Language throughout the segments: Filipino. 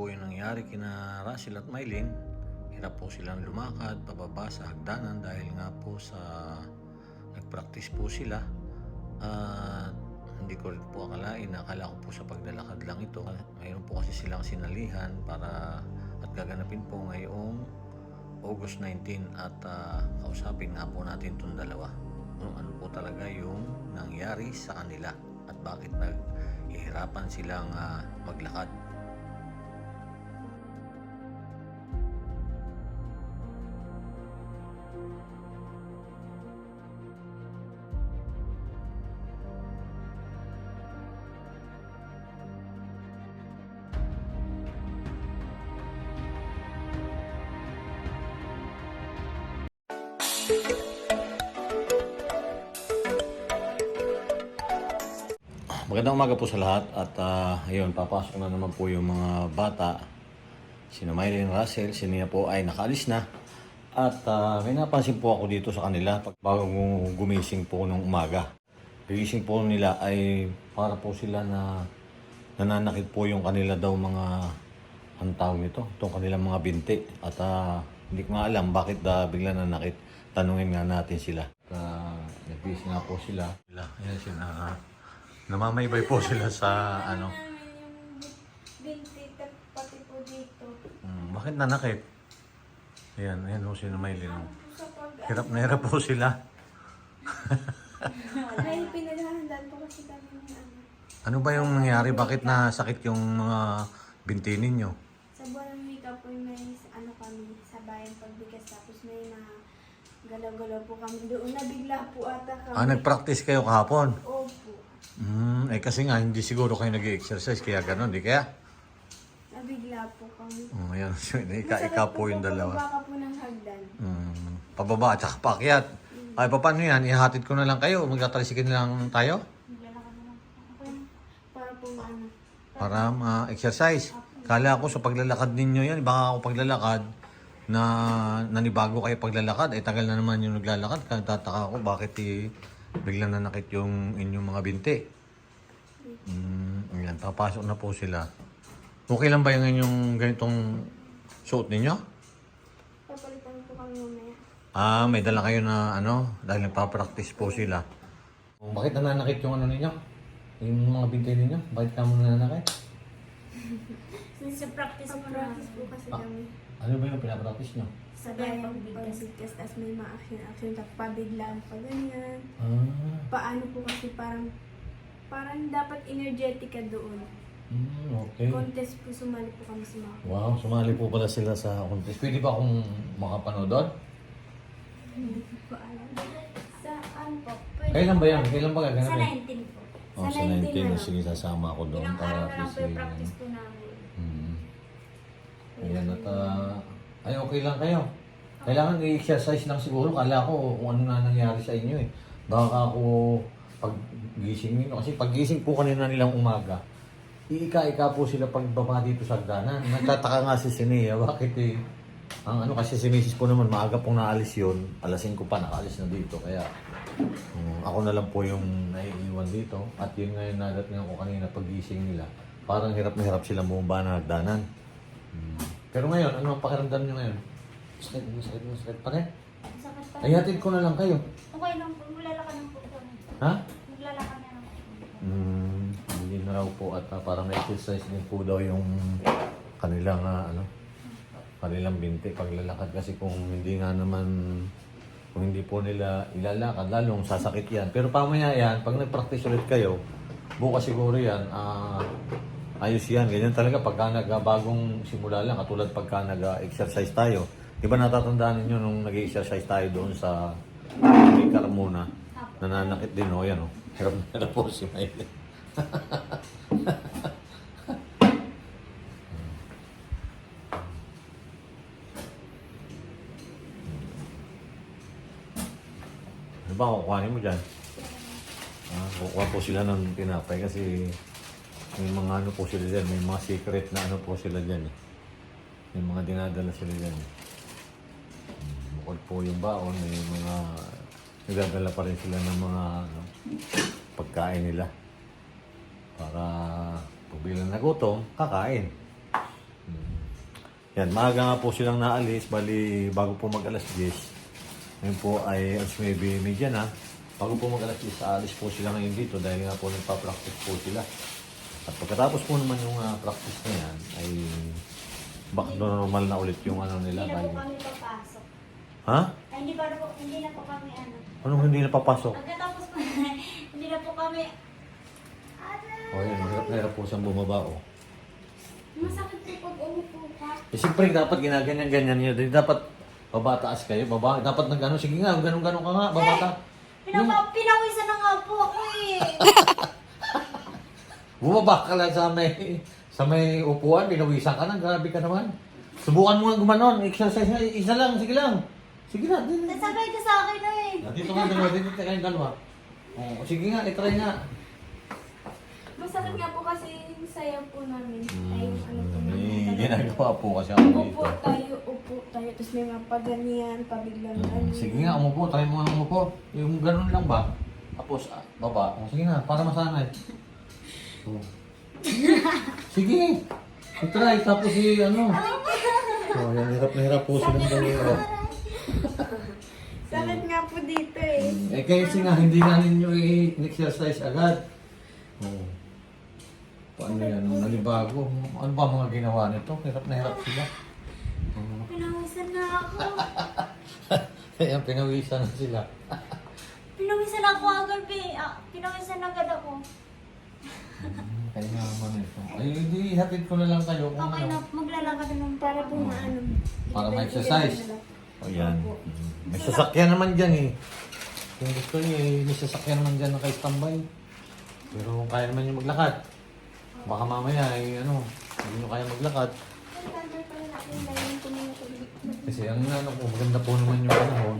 po yung nangyari kina Russell at Mylene. Hirap po silang lumakad, pababa sa hagdanan dahil nga po sa nag-practice po sila. At hindi ko rin po akalain, akala ko po sa paglalakad lang ito. Mayroon po kasi silang sinalihan para at gaganapin po ngayong August 19 at ah, kausapin nga po natin itong dalawa. Kung ano po talaga yung nangyari sa kanila at bakit naghihirapan silang ah, maglakad. Magandang umaga po sa lahat at ah, ayun, papasok na naman po yung mga bata. Sina Mylene Russell, si Nia po ay nakaalis na. At ah, may napansin po ako dito sa kanila pag bago gumising po nung umaga. Gigising po nila ay para po sila na nananakit po yung kanila daw mga ang tawag nito, itong kanilang mga binti. At ah, hindi ko nga alam bakit ah, bigla nanakit. Tanungin nga natin sila. Uh, Nag-busy nga po sila. Ayan sila. ah, Namamaybay po sila sa ano. Binti at pati po dito. Mm, bakit nanakit? Ayan, ayan po si Maylin. oh. Hirap na hirap po sila. Ay, pinaghahandaan po kasi kami ng ano. Ano ba yung nangyari? Bakit nasakit yung mga binti ninyo? Sa buwan wika po may ano kami sa bayan pagbigas tapos may mga galaw-galaw po kami doon. Nabigla po ata kami. Ah, nag-practice kayo kahapon? Opo. Hmm, eh kasi nga hindi siguro kayo nag-exercise kaya ganun, di kaya? Nabigla po kami. Oh, ayan, ika-ika po yung dalawa. Baka po ng hagdan. Hmm, pababa at saka paakyat. Ay, paano yan? Ihatid ko na lang kayo. Magtatalisikin lang tayo Naglalakad na lang po. Para po ano. para ma-exercise. Kala ko sa paglalakad ninyo yan, baka ako paglalakad na nanibago kayo paglalakad, eh tagal na naman yung naglalakad. Kaya tataka ako bakit eh, biglang nanakit yung inyong mga binti. Hmm, ayan, papasok na po sila. Okay lang ba yung inyong ganitong suot ninyo? Papalitan po kami mamaya. Ah, may dala kayo na ano, dahil nagpa-practice po sila. Bakit nananakit yung ano ninyo? Yung mga binti ninyo? Bakit ka mo nananakit? Sa practice po practice po kasi Ah. kami. Ano ba yung pinapractice nyo? Sa bayan pagbigkas, tapos may mga action-action, tapos pabiglaan pa ganyan. Ah, Paano po kasi parang, parang dapat energetic ka doon. mm, okay. Contest po, sumali po kami sa mga Wow, sumali po pala sila sa contest. Pwede ba akong makapanood doon? hindi ko po alam. Saan po? Pwede Kailan ba yan? Kailan ba Sa gaganapin? 19 po. Oh, sa Sa 19 19. na lang. Sige, sasama ako doon Ilang para araw na lang po yung practice po namin. Hmm. Ayan at ah, ay okay lang kayo. Kailangan i-exercise lang siguro. Kala ko kung ano na nangyari sa inyo eh. Baka ako pag gising ninyo. Kasi pag gising po kanina nilang umaga, iika-ika po sila pagbaba dito sa hagdanan. Nagtataka nga si Sinea, bakit eh. Ang ano kasi si Mrs. po naman, maaga pong naalis yun. Alas 5 pa, nakaalis na dito. Kaya um, ako na lang po yung naiiwan dito. At yun nga yung nadatnan ko kanina pagising nila. Parang hirap na hirap sila bumaba na hagdanan. Hmm. Pero ngayon, ano ang pakiramdam nyo ngayon? Sakit, sakit, sakit pa rin. Sakit pa. Ay, hatid ko na lang kayo. Okay lang po. Maglalakad lang po kami. Ha? Maglalakad na lang po. Hmm, hindi na raw po at ah, parang exercise din po daw yung kanilang ah, ano, kanilang binti paglalakad kasi kung hindi nga naman kung hindi po nila ilalakad lalong sasakit yan. Pero pamaya yan, pag nag-practice ulit kayo, bukas siguro yan, ah, ayos yan. Ganyan talaga pagka nagbagong simula lang, katulad pagka nag-exercise tayo. Di ba natatandaan ninyo nung nag-exercise tayo doon sa may Carmona? Nananakit din, oh, yan, oh. Hirap na po si Maylin. ano ba, kukuhanin mo dyan? Ah, kukuha po sila ng tinapay kasi may mga ano po sila dyan, may mga secret na ano po sila dyan eh. May mga dinadala sila dyan eh. Hmm, Bukod po yung baon, may mga nagdadala pa rin sila ng mga ano, pagkain nila. Para pag bilang nagutom, kakain. Hmm. Yan, maaga nga po silang naalis, bali bago po mag alas 10. Ngayon po ay alas 9 media na. Bago po mag alas 10, aalis po sila ngayon dito dahil nga po nagpa-practice po sila. At pagkatapos po naman yung ah, practice na yan, ay back normal na ulit yung ano nila. Hindi na po kami papasok. Ha? Ay, hindi pa po, hindi na po kami ano. Anong hindi napapasok? Pagkatapos po, hindi na po kami, O oh, yan, hirap na hirap po siyang bumaba o. masakit po pag umupo ka. Eh, siyempre, dapat ginaganyan-ganyan nyo. Dapat babataas kayo. Baba, dapat nag-ano. Sige nga, ganun-ganun ka nga. Babata. Pinapa, pinawisan na nga po ako. Bumaba ka lang sa may, sa may upuan. Pinawisan ka na. Grabe ka naman. Subukan mo nga gumanon. Exercise nga. Isa lang. Sige lang. Sige na. di- di- Nasabay ka sa akin na eh. Ah, Dito ka dalawa. Dito kayong dalawa. Oh, sige nga. itry nga. Masakit nga po kasi yung sayaw po namin. Ay, ano po May namin. ginagawa po kasi ako dito. Upo tayo, upo tayo. Tapos may mga paganyan, pabiglang Mm. Sige nga, umupo. Try mo nga umupo. Yung ganun lang ba? Tapos, ah, baba. O, sige nga, para masanay. Oh. sige. I-try. Tapos si ano. Oh, yan, hirap na hirap po silang dalawa. Sakit nga po dito eh. Eh, kasi nga, hindi na ninyo i-exercise agad. Oh. Paano yan? Nung nalibago. Ano ba mga ginawa nito? Hirap na hirap sila. Oh. Pinawisan na ako. Kaya pinawisan na sila. Pinawisan ako agad eh. Ah, pinawisan agad ako. Kaya naman ito. Ay, hindi, hatid ko na lang kayo kung Okay na, ano. maglalakad na ng Para po maano. Para ma-exercise. O yan. May sasakyan naman dyan eh. Kung gusto niyo eh, may sasakyan naman dyan na kay standby. Pero kung kaya naman niyo maglakad, baka mamaya eh, ano, hindi niyo kaya maglakad. Kasi ang ano ko, maganda po naman yung panahon.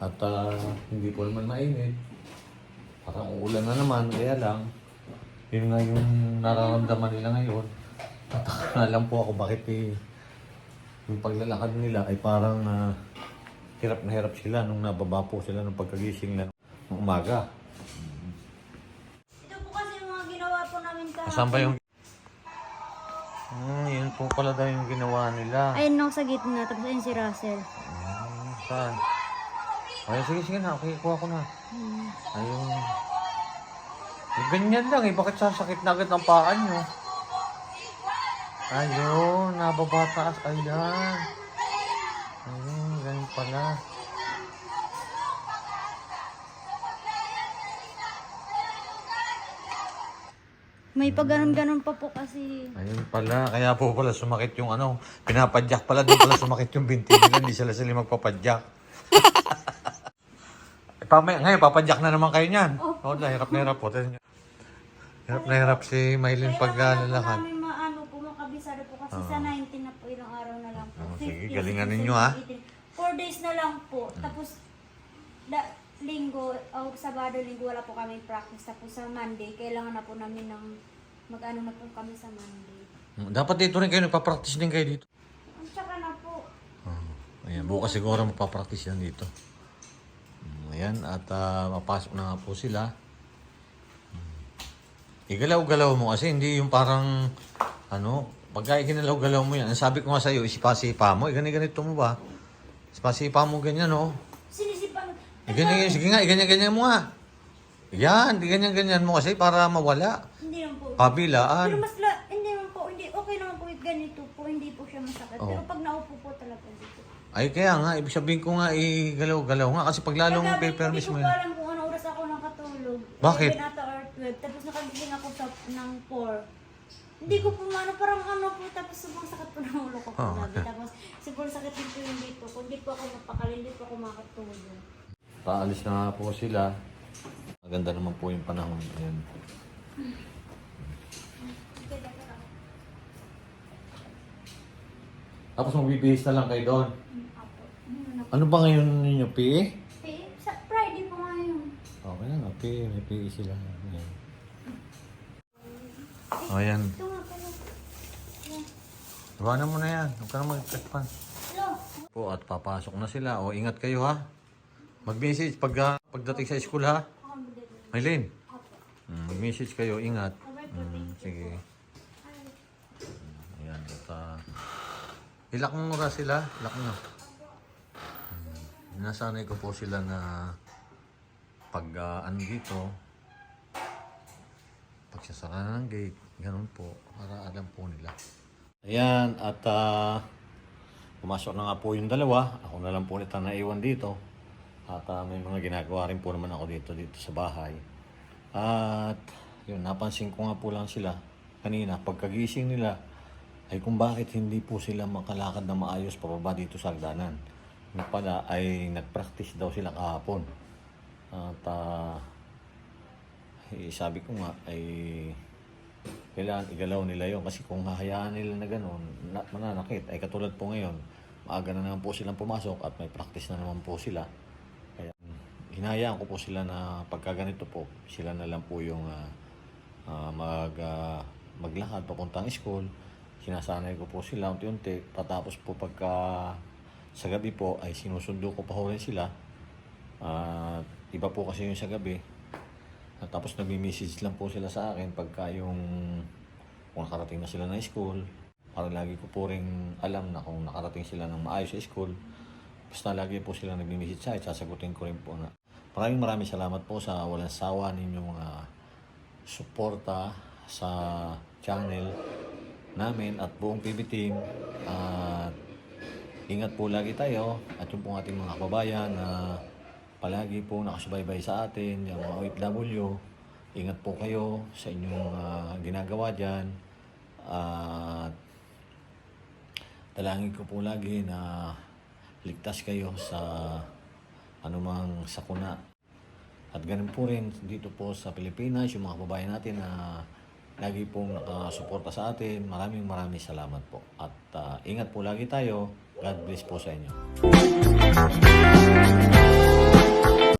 At ah, hindi po naman mainit. Parang uulan na naman, kaya lang. Yun nga yung nararamdaman nila ngayon. At alam po ako bakit eh, yung paglalakad nila ay parang ah, hirap na hirap sila nung nababa po sila ng pagkagising na ng umaga. Ito po kasi yung mga ginawa po namin ka. Saan ba yung... Hmm, yun po pala daw yung ginawa nila. Ayun no, sa gitna. Tapos ayun si Russell. Hmm, saan? Ay, sige, sige na. Okay, kuha ko na. Hmm. Ayun. Eh, ganyan lang eh. Bakit sasakit na agad ang paa nyo? Ayun, nababa taas. Ayan. Ayun, ganyan pala. May pag-ganon-ganon pa po kasi. Ayun pala. Kaya po pala sumakit yung ano. Pinapadyak pala. Doon pala sumakit yung binti nila. Hindi sila sila magpapadyak. pamay, ngayon, papadyak na naman kayo niyan. Oo, oh, hirap na hirap po. Hirap na hirap si Maylin pag Kaya lalakad. namin maano po, makabisado po kasi sa 19 na po ilang araw na lang po. Oh, 50, sige, galingan 60, ninyo, ha? 18. Four days na lang po. Tapos, da, linggo, o sabado, linggo, wala po kami practice. Tapos sa Monday, kailangan na po namin ng mag-ano na po kami sa Monday. Dapat dito rin kayo. Nagpa-practice din kayo dito. Tsaka na po, Oh, ayan, bukas siguro magpa-practice yan dito. Ayan, at ah, mapasok na nga po sila. Mm. Igalaw-galaw mo kasi hindi yung parang, ano, pagka iginalaw-galaw mo yan, ang sabi ko nga sa'yo, isipa-sipa mo, ganito mo ba? Isipa-sipa mo ganyan, oh. sinisipan. Eh, ganyan, sige nga, ganyan-ganyan mo nga. Yan, ganyan-ganyan mo kasi para mawala. Hindi lang po. Pero Kabilaan. mas, la, hindi naman po, hindi, okay naman po ganito po, hindi po siya masakit. Oo. Pero pag naupo. Ay, kaya nga, ibig sabihin ko nga, igalaw-galaw nga kasi pag lalong Kagabi, papermiss mo Hindi ko pa alam kung ano oras ako nakatulog. Bakit? 11 ata or 12. Tapos nakagising ako sa, ng 4. Hindi ko po ano, parang ano po, tapos sobrang sakit po ng ulo ko po Oh. gabi. Tapos sobrang sakit din po yung dito ko. Hindi po ako napakali, hindi po ako makatulog. Paalis na nga po sila. Maganda naman po yung panahon. Ayan. Okay. Tapos magbibihis na lang kayo doon. Hmm. Ano ba ngayon ninyo, PE? Eh, sa Friday po ngayon. Okay na nga, PE. May PE sila. Ayan. O, ayan. Ito nga pala. Yan. Iwanan mo na yan. Huwag ka na mag-checkpan. Hello. Po, at papasok na sila. O, ingat kayo ha. Mag-message pag, ah, pagdating sa school ha. Bigay. Maylin, mm, mag-message kayo. Ingat. Mm, sige. Ay. Ayan. At, ah, Hilak mo mura sila. Hilak mo. Nasanay ko po sila na pag uh, dito, pagsasara ng gate, ganun po, para alam po nila. Ayan, at ah, pumasok na nga po yung dalawa. Ako na lang po ulit ang naiwan dito. At ah, may mga ginagawa rin po naman ako dito, dito sa bahay. At yun, napansin ko nga po lang sila kanina, pagkagising nila, ay kung bakit hindi po sila makalakad na maayos pababa dito sa hagdanan. Yung pala ay nag-practice daw sila kahapon. At eh, sabi ko nga ay kailangan igalaw nila yon kasi kung hahayaan nila na gano'n, na, mananakit. Ay katulad po ngayon, maaga na naman po silang pumasok at may practice na naman po sila. Kaya hinayaan ko po sila na pagka ganito po, sila na lang po yung ah, ah, mag, ah, maglakad papuntang school. Sinasanay ko po sila unti-unti. Patapos po pagka sa gabi po ay sinusundo ko pa ho rin sila. At iba po kasi yung sa gabi. At tapos nagmi-message lang po sila sa akin pagka yung kung nakarating na sila ng school. Para lagi ko po rin alam na kung nakarating sila ng maayos sa school. Basta lagi po sila nagmi-message sa akin, sasagutin ko rin po na. Maraming maraming salamat po sa walang sawa ninyong mga suporta sa channel namin at buong PB team. At ingat po lagi tayo at yung pong ating mga kababayan na palagi po nakasubaybay sa atin, yung mga OFW. Ingat po kayo sa inyong ah, ginagawa dyan. At dalangin ko po lagi na ligtas kayo sa anumang sakuna. At ganun po rin dito po sa Pilipinas, yung mga kababayan natin na lagi pong nakasuporta sa atin. Maraming maraming salamat po. At ah, ingat po lagi tayo. God bless po sa inyo.